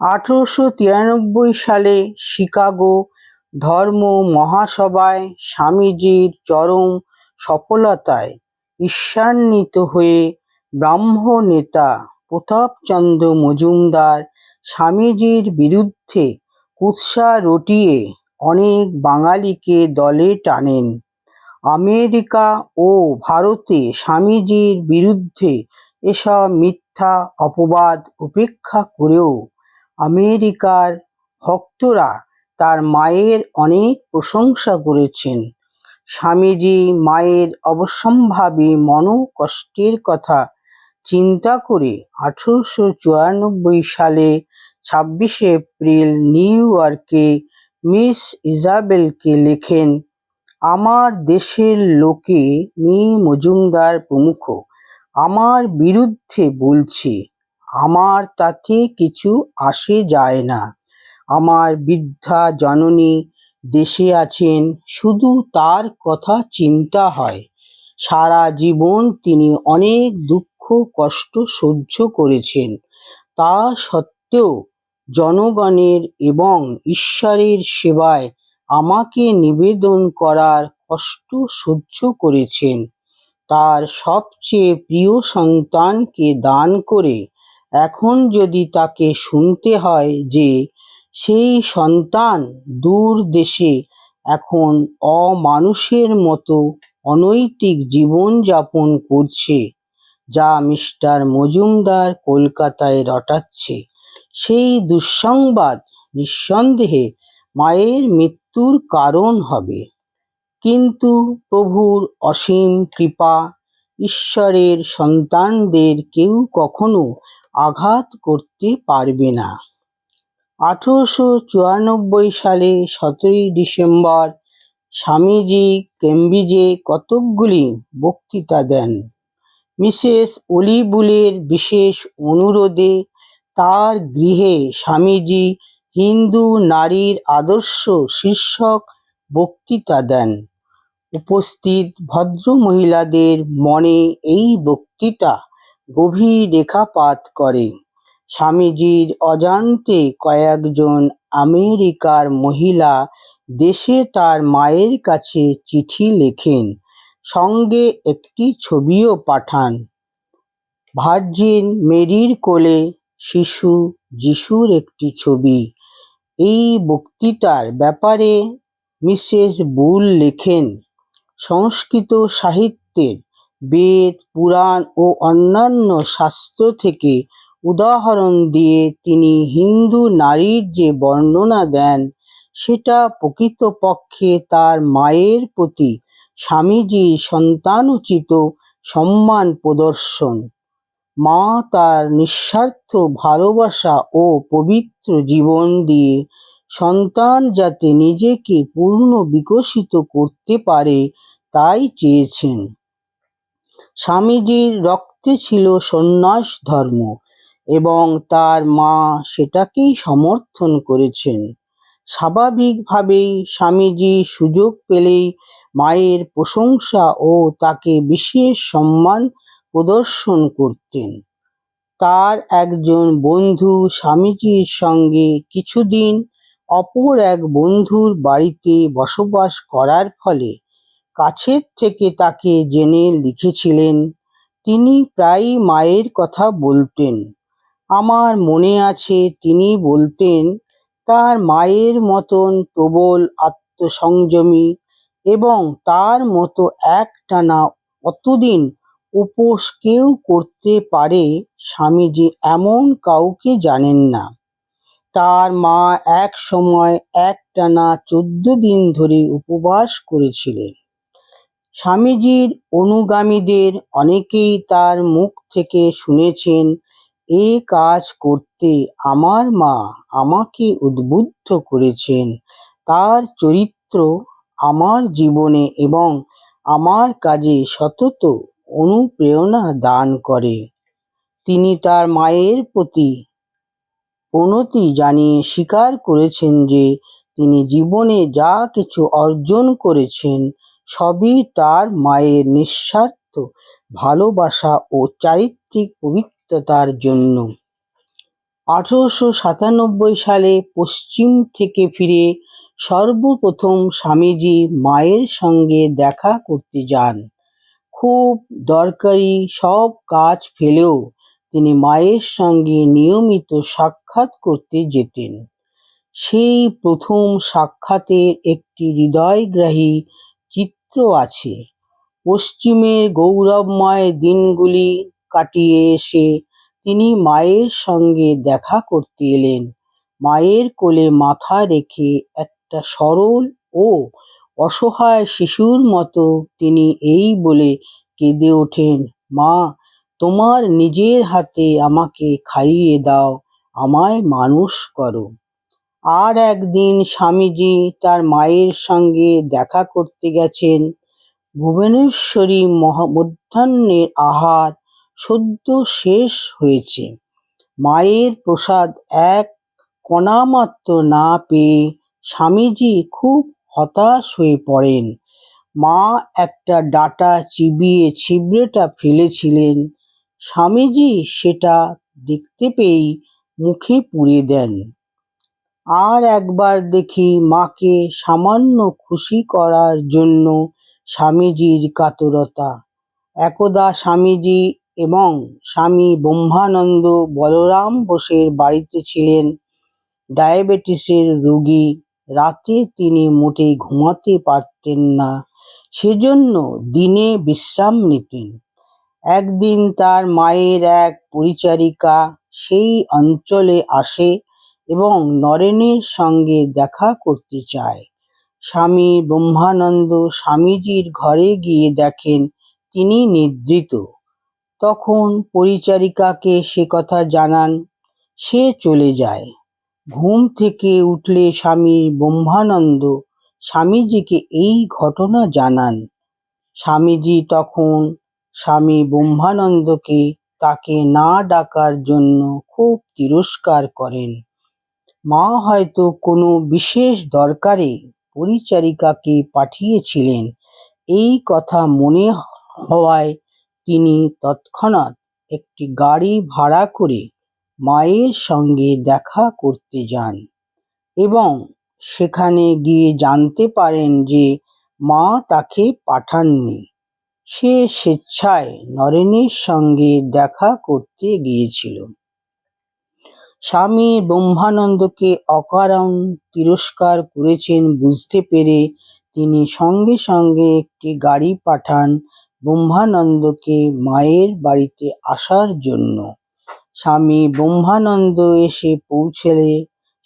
আঠারোশো তিরানব্বই সালে শিকাগো ধর্ম মহাসভায় স্বামীজির চরম সফলতায় ঈর্ষান্বিত হয়ে ব্রাহ্ম নেতা প্রতাপচন্দ্র মজুমদার স্বামীজির বিরুদ্ধে কুৎসা রটিয়ে অনেক বাঙালিকে দলে টানেন। আমেরিকা ও ভারতে স্বামীজির বিরুদ্ধে এসব মিথ্যা অপবাদ উপেক্ষা করেও আমেরিকার ভক্তরা তার মায়ের অনেক প্রশংসা করেছেন। স্বামীজি মায়ের অবশ্যম্ভাবী মনোকষ্টের কথা চিন্তা করে আঠারোশো চুরানব্বই সালে ছাব্বিশে এপ্রিল নিউ ইয়র্কে মিস ইজাবেলকে লেখেন, আমার দেশের লোকে মি মজুমদার প্রমুখ, আমার বিরুদ্ধে বলছে। আমার তাতে কিছু আসে যায় না। আমার বৃদ্ধা জননী দেশে আছেন, শুধু তার কথা চিন্তা হয়। সারা জীবন তিনি অনেক দুঃখ, কষ্ট সহ্য করেছেন। তা সত্ত্বেও জনগণের এবং ঈশ্বরের সেবায় আমাকে নিবেদন করার কষ্ট সহ্য করেছেন। তার সবচেয়ে প্রিয় সন্তানকে দান করে এখন যদি তাকে শুনতে হয় যে সেই সন্তান দূর দেশে এখন অমানুষের মতো অনৈতিক জীবনযাপন করছে, যা মিস্টার মজুমদার কলকাতায় রটাচ্ছে, সেই দুঃসংবাদ নিঃসন্দেহে মায়ের মৃত্যুর কারণ হবে। কিন্তু প্রভুর অসীম কৃপা, ঈশ্বরের সন্তানদের কেউ কখনো আঘাত করতে পারবে না। আঠেরোশো চুরানব্বই সালে সতেরোই ডিসেম্বর স্বামীজি কেমব্রিজে কতকগুলি বক্তৃতা দেন। মিসেস অলিবুলের বিশেষ অনুরোধে তার গৃহে স্বামীজি হিন্দু নারীর আদর্শ শীর্ষক বক্তৃতা দেন। উপস্থিত ভদ্রমহিলাদের মনে এই বক্তৃতা গভীর রেখাপাত করে। স্বামীজির অজান্তে কয়েকজন আমেরিকার মহিলা দেশে তার মায়ের কাছে চিঠি লেখেন, সঙ্গে একটি ছবিও পাঠান। ভার্জিন মেরির কোলে শিশু যিশুর একটি ছবি। এই বক্তৃতার ব্যাপারে মিসেস বুল লেখেন, সংস্কৃত সাহিত্যের বেদ, পুরাণ ও অন্যান্য শাস্ত্র থেকে উদাহরণ দিয়ে তিনি হিন্দু নারীর যে বর্ণনা দেন, সেটা প্রকৃতপক্ষে তার মায়ের প্রতি স্বামীজির সন্তানোচিত সম্মান প্রদর্শন। মা তার নিঃস্বার্থ ভালোবাসা ও পবিত্র জীবন দিয়ে সন্তান যাতে নিজেকে পূর্ণ বিকশিত করতে পারে, তাই চেয়েছেন। স্বামীজির রক্তে ছিল সন্ন্যাস ধর্ম এবং তার মা সেটাকেই সমর্থন করেছেন। স্বাভাবিকভাবেই স্বামীজি সুযোগ পেলেই মায়ের প্রশংসা ও তাকে বিশেষ সম্মান প্রদর্শন করতেন। তার একজন বন্ধু স্বামীজির সঙ্গে কিছুদিন অপর এক বন্ধুর বাড়িতে বসবাস করার ফলে কাছের থেকে তাকে জেনে লিখেছিলেন। তিনি প্রায়ই মায়ের কথা বলতেন। আমার মনে আছে তিনি বলতেন, তার মায়ের মতন প্রবল আত্মসংযমী এবং তার মতো একটানা অতদিন উপোস কেউ করতে পারে স্বামীজি এমন কাউকে জানেন না। তার মা এক সময় একটানা চোদ্দ দিন ধরে উপবাস করেছিলেন। স্বামীজির অনুগামীদের অনেকেই তার মুখ থেকে শুনেছেন, এ কাজ করতে আমার মা আমাকে উদ্বুদ্ধ করেছেন। তার চরিত্র আমার জীবনে এবং আমার কাজে সতত অনুপ্রেরণা দান করে। তিনি তার মায়ের প্রতি প্রণতি জানিয়ে স্বীকার করেছেন যে তিনি জীবনে যা কিছু অর্জন করেছেন সবই তার মায়ের নিঃস্বার্থ ভালোবাসা ও চারিত্রিক পবিত্রতার জন্য। আঠারোশো সাতানব্বই সালে পশ্চিম থেকে ফিরে সর্বপ্রথম স্বামীজি মায়ের সঙ্গে দেখা করতে যান। খুব দরকারি সব কাজ ফেলেও তিনি মায়ের সঙ্গে নিয়মিত সাক্ষাৎ করতে যেতেন। সেই প্রথম সাক্ষাতের একটি হৃদয়গ্রাহী চিত্র আছে। পশ্চিমের গৌরবময় দিনগুলি কাটিয়ে এসে তিনি মায়ের সঙ্গে দেখা করতে এলেন। মায়ের কোলে মাথা রেখে একটা সরল ও অসহায় শিশুর মতো তিনি এই বলে কেঁদে ওঠেন, মা, তোমার নিজের হাতে আমাকে খাইয়ে দাও, আমায় মানুষ করো। আর একদিন স্বামীজি তার মায়ের সঙ্গে দেখা করতে গেছেন। ভুবনেশ্বরী মধ্যাহ্নের আহার সদ্য শেষ হয়েছে। মায়ের প্রসাদ এক কণামাত্র না পেয়ে স্বামীজি খুব হতাশ হয়ে পড়েন। মা একটা ডাটা চিবিয়ে ছিবড়েটা ফেলেছিলেন। স্বামীজি সেটা দেখতে পেয়েই মুখে পুরে দেন। আর একবার দেখি মাকে সামান্য খুশি করার জন্য স্বামীজির কাতরতা। একদা স্বামীজি এবং স্বামী ব্রহ্মানন্দ বলরাম বোসের বাড়িতে ছিলেন। ডায়াবেটিসের রোগী, রাতে তিনি মোটেই ঘুমাতে পারতেন না, সেজন্য দিনে বিশ্রাম নিতেন। একদিন তার মায়ের এক পরিচারিকা সেই অঞ্চলে আসে এবং নরেনের সঙ্গে দেখা করতে চায়। স্বামী ব্রহ্মানন্দ স্বামীজির ঘরে গিয়ে দেখেন তিনি নিদ্রিত। তখন পরিচারিকাকে সে কথা জানান, সে চলে যায়। ঘুম থেকে উঠলে স্বামী ব্রহ্মানন্দ স্বামীজিকে এই ঘটনা জানান। স্বামীজি তখন স্বামী ব্রহ্মানন্দকে তাকে না ডাকার জন্য খুব তিরস্কার করেন। মা হয়তো কোনো বিশেষ দরকারে পরিচারিকাকে পাঠিয়েছিলেন। এই কথা মনে হওয়ায় তিনি তৎক্ষণাৎ একটি গাড়ি ভাড়া করে মায়ের সঙ্গে দেখা করতে যান এবং সেখানে গিয়ে জানতে পারেন যে মা তাকে পাঠাননি। সে স্বেচ্ছায় নরেনের সঙ্গে দেখা করতে গিয়েছিল। স্বামী ব্রহ্মানন্দকে অকারণ তিরস্কার করেছেন বুঝতে পেরে তিনি সঙ্গে সঙ্গে একটি গাড়ি পাঠান ব্রহ্মানন্দকে মায়ের বাড়িতে আসার জন্য। স্বামী ব্রহ্মানন্দ এসে পৌঁছলে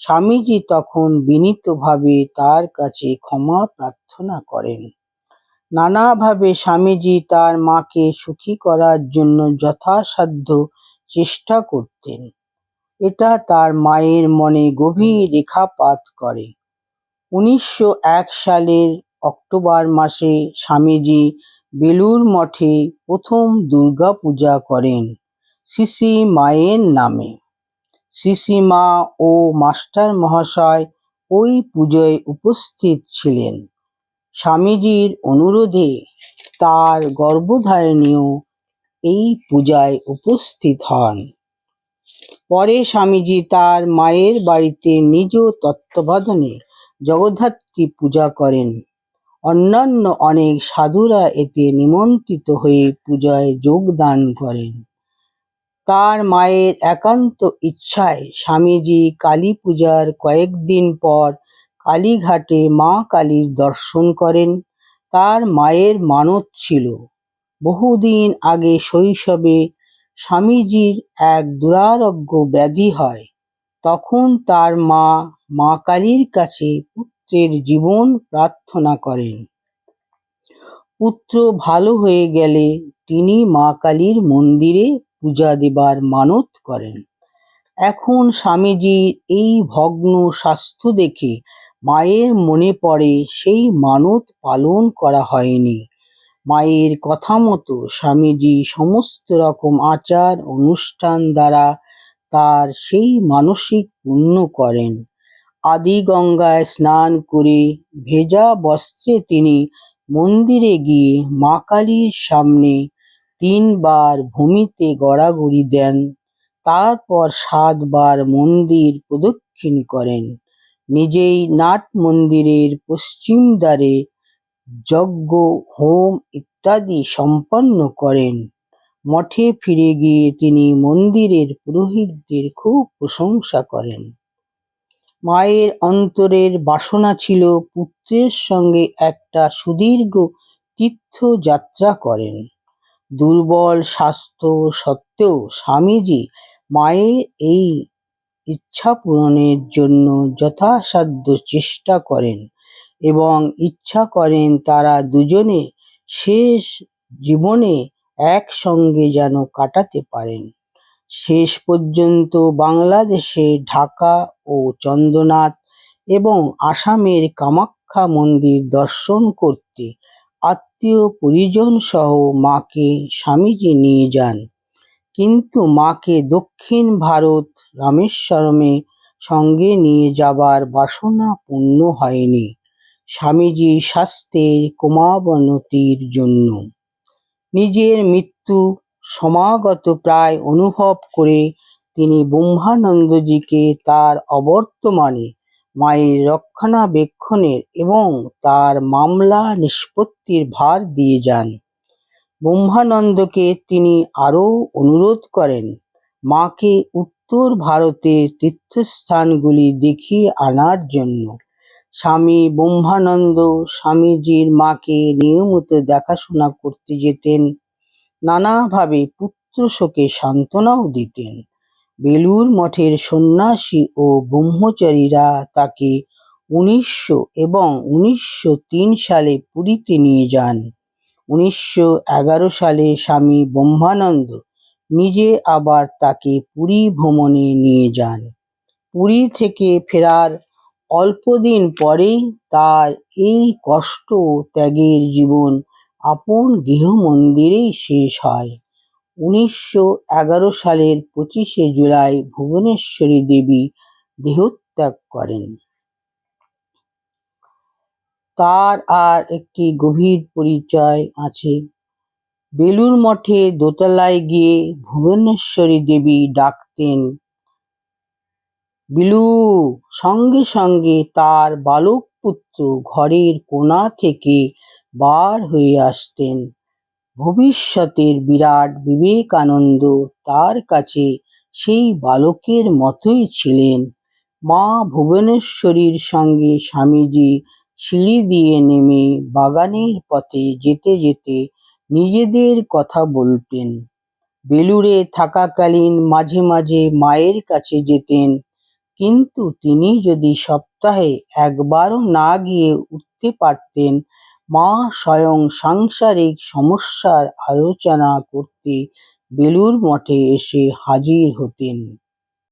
স্বামীজি তখন বিনীতভাবে তার কাছে ক্ষমা প্রার্থনা করেন। নানাভাবে স্বামীজি তার মাকে সুখী করার জন্য যথাসাধ্য চেষ্টা করতেন। এটা তার মায়ের মনে গভীর রেখাপাত করে। উনিশশো এক সালের অক্টোবর মাসে স্বামীজি বেলুর মঠে প্রথম দুর্গা পূজা করেন শ্রী মায়ের নামে। শ্রী মা ও মাস্টার মহাশয় ওই পুজোয় উপস্থিত ছিলেন। স্বামীজির অনুরোধে তার গর্ভধারিণীও এই পূজায় উপস্থিত হন। পরে স্বামীজি তার মায়ের বাড়িতে নিজ তত্ত্বাবধানে জগদ্ধাত্রী পূজা করেন। অন্যান্য অনেক সাধুরা এতে নিমন্ত্রিত হয়ে পূজায় যোগদান করেন। তার মায়ের একান্ত ইচ্ছায় স্বামীজি কালী পূজার কয়েকদিন পর কালীঘাটে মা কালীর দর্শন করেন। তার মায়ের মানত ছিল। বহুদিন আগে শৈশবে স্বামীজির এক দুরারোগ্য ব্যাধি হয়। তখন তার মা মা কালীর কাছে পুত্রের জীবন প্রার্থনা করেন। পুত্র ভালো হয়ে গেলে তিনি মা কালীর মন্দিরে পূজা দেবার মানত করেন। এখন স্বামীজির এই ভগ্ন স্বাস্থ্য দেখে মায়ের মনে পড়ে সেই মানত পালন করা হয়নি। মায়ের কথা মতো স্বামীজি সমস্ত রকম আচার অনুষ্ঠান দ্বারা তার সেই মানসিক পূর্ণ করেন। আদি গঙ্গায় স্নান করে ভেজা বস্ত্রে তিনি মন্দিরে গিয়ে মা কালীর সামনে তিনবার ভূমিতে গড়াগড়ি দেন, তারপর সাতবার মন্দির প্রদক্ষিণ করেন। নিজেই নাট মন্দিরের পশ্চিম দ্বারে যজ্ঞ, হোম ইত্যাদি সম্পন্ন করেন। মঠে ফিরে গিয়ে তিনি মন্দিরের পুরোহিতদের খুব প্রশংসা করেন। মায়ের অন্তরের বাসনা ছিল পুত্রের সঙ্গে একটা সুদীর্ঘ তীর্থযাত্রা করেন। দুর্বল স্বাস্থ্য সত্ত্বেও স্বামীজি মায়ের এই ইচ্ছা পূরণের জন্য যথাসাধ্য চেষ্টা করেন। এবং ইচ্ছা করেন তারা দুজনে শেষ জীবনে একসঙ্গে যেন কাটাতে পারেন। শেষ পর্যন্ত বাংলাদেশে ঢাকা ও চন্দ্রনাথ এবং আসামের কামাখ্যা মন্দির দর্শন করতে আত্মীয় পরিজন সহ মাকে স্বামীজি নিয়ে যান। কিন্তু মাকে দক্ষিণ ভারত রামেশ্বরমে সঙ্গে নিয়ে যাবার বাসনা পূর্ণ হয়নি। স্বামীজি স্বাস্থ্যের ক্রমাবনতির জন্য নিজের মৃত্যু সমাগত প্রায় অনুভব করে তিনি ব্রহ্মানন্দজিকে তার অবর্তমানে মায়ের রক্ষণাবেক্ষণের এবং তার মামলা নিষ্পত্তির ভার দিয়ে যান। ব্রহ্মানন্দকে তিনি আরও অনুরোধ করেন, মাকে উত্তর ভারতের তীর্থস্থানগুলি দেখিয়ে আনার জন্য। স্বামী ব্রহ্মানন্দ স্বামীজির মাকে নিয়মিত দেখাশোনা করতে যেতেন। নানাভাবে পুত্র শোকে সান্ত্বনাও দিতেন। বেলুর মঠের সন্ন্যাসী ও ব্রহ্মচারীরা তাকে উনিশশো এবং উনিশশো তিন সালে পুরীতে নিয়ে যান। উনিশশো এগারো সালে স্বামী ব্রহ্মানন্দ নিজে আবার তাকে পুরী ভ্রমণে নিয়ে যান। পুরী থেকে ফেরার অল্পদিন পরেই তার এই কষ্ট ত্যাগের জীবন আপন গৃহমন্দিরেই শেষ হয়। উনিশশো এগারো সালের পঁচিশে জুলাই ভুবনেশ্বরী দেবী দেহত্যাগ করেন। তার আর একটি গভীর পরিচয় আছে। বেলুর মঠে দোতলায় গিয়ে ভুবনেশ্বরী দেবী ডাকতেন বিলু। সঙ্গে সঙ্গে তার বালক পুত্র ঘরের কোণা থেকে বার হয়ে আসতেন। ভবিষ্যতের বিরাট বিবেকানন্দ তার কাছে সেই বালকের মতোই ছিলেন। মা ভুবনেশ্বরীর সঙ্গে স্বামীজি সিঁড়ি দিয়ে নেমে বাগানের পথে যেতে যেতে নিজেদের কথা বলতেন। বেলুড়ে থাকাকালীন মাঝে মাঝে মায়ের কাছে যেতেন। কিন্তু তিনি যদি সপ্তাহে একবারও না গিয়ে উঠতে পারতেন, মা স্বয়ং সাংসারিক সমস্যার আলোচনা করতে বেলুর মঠে এসে হাজির হতেন।